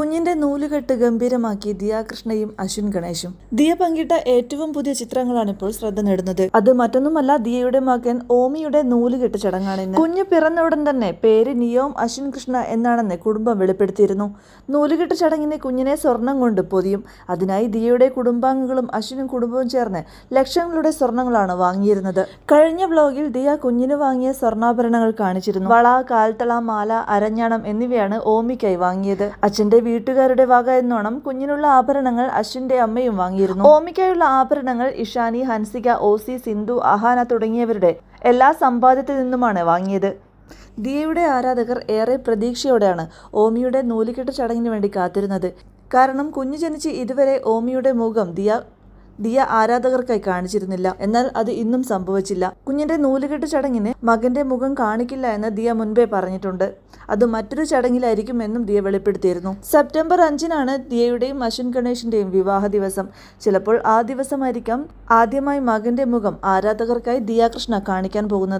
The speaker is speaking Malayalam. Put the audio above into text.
കുഞ്ഞിന്റെ നൂലുകെട്ട് ഗംഭീരമാക്കി ദിയാകൃഷ്ണയും അശ്വിൻ ഗണേശും. ദിയ പങ്കിട്ട ഏറ്റവും പുതിയ ചിത്രങ്ങളാണ് ഇപ്പോൾ ശ്രദ്ധ നേടുന്നത്. അത് മറ്റൊന്നുമല്ല ദിയയുടെ മകൻ ഓമിയുടെ നൂലുകെട്ട് ചടങ്ങാണ് കുഞ്ഞ് പിറന്ന ഉടൻ തന്നെ പേര് നിയോം അശ്വിൻ കൃഷ്ണ എന്നാണെന്ന് കുടുംബം വെളിപ്പെടുത്തിയിരുന്നു. നൂലുകെട്ട് ചടങ്ങിന് കുഞ്ഞിനെ സ്വർണം കൊണ്ട് പൊതിയും. അതിനായി ദിയയുടെ കുടുംബാംഗങ്ങളും അശ്വിനും കുടുംബവും ചേർന്ന് ലക്ഷങ്ങളുടെ സ്വർണങ്ങളാണ് വാങ്ങിയിരുന്നത്. കഴിഞ്ഞ വ്ലോഗിൽ ദിയ കുഞ്ഞിന് വാങ്ങിയ സ്വർണാഭരണങ്ങൾ കാണിച്ചിരുന്നു. വള കാൽത്തള മാല അരഞ്ഞാണം എന്നിവയാണ് ഓമിക്കായി വാങ്ങിയത്. അച്ഛന്റെ വീട്ടുകാരുടെ വക എന്നോണം കുഞ്ഞിനുള്ള ആഭരണങ്ങൾ അശ്വിന്റെ അമ്മയും വാങ്ങിയിരുന്നു. ഓമിക്കായുള്ള ആഭരണങ്ങൾ ഇഷാനി ഹൻസിക ഓസി സിന്ധു അഹാന തുടങ്ങിയവരുടെ എല്ലാ സമ്പാദ്യത്തിൽ നിന്നുമാണ് വാങ്ങിയത്. ദിയയുടെ ആരാധകർ ഏറെ പ്രതീക്ഷയോടെയാണ് ഓമിയുടെ നൂലുകെട്ട് ചടങ്ങിന് വേണ്ടി കാത്തിരുന്നത്. കാരണം കുഞ്ഞു ജനിച്ച് ഇതുവരെ ഓമിയുടെ മുഖം ദിയ ദിയ ആരാധകർക്കായി കാണിച്ചിരുന്നില്ല. എന്നാൽ അത് ഇന്നും സംഭവിച്ചില്ല. കുഞ്ഞിന്റെ നൂലുകെട്ട് ചടങ്ങിന് മകന്റെ മുഖം കാണിക്കില്ല എന്ന് ദിയ മുൻപേ പറഞ്ഞിട്ടുണ്ട്. അത് മറ്റൊരു ചടങ്ങിലായിരിക്കും എന്നും ദിയ വെളിപ്പെടുത്തിയിരുന്നു. സെപ്റ്റംബർ അഞ്ചിനാണ് ദിയയുടെയും അശ്വിൻ ഗണേഷിന്റെയും വിവാഹ ദിവസം. ചിലപ്പോൾ ആ ദിവസമായിരിക്കാം ആദ്യമായി മകന്റെ മുഖം ആരാധകർക്കായി ദിയാകൃഷ്ണ കാണിക്കാൻ പോകുന്നത്.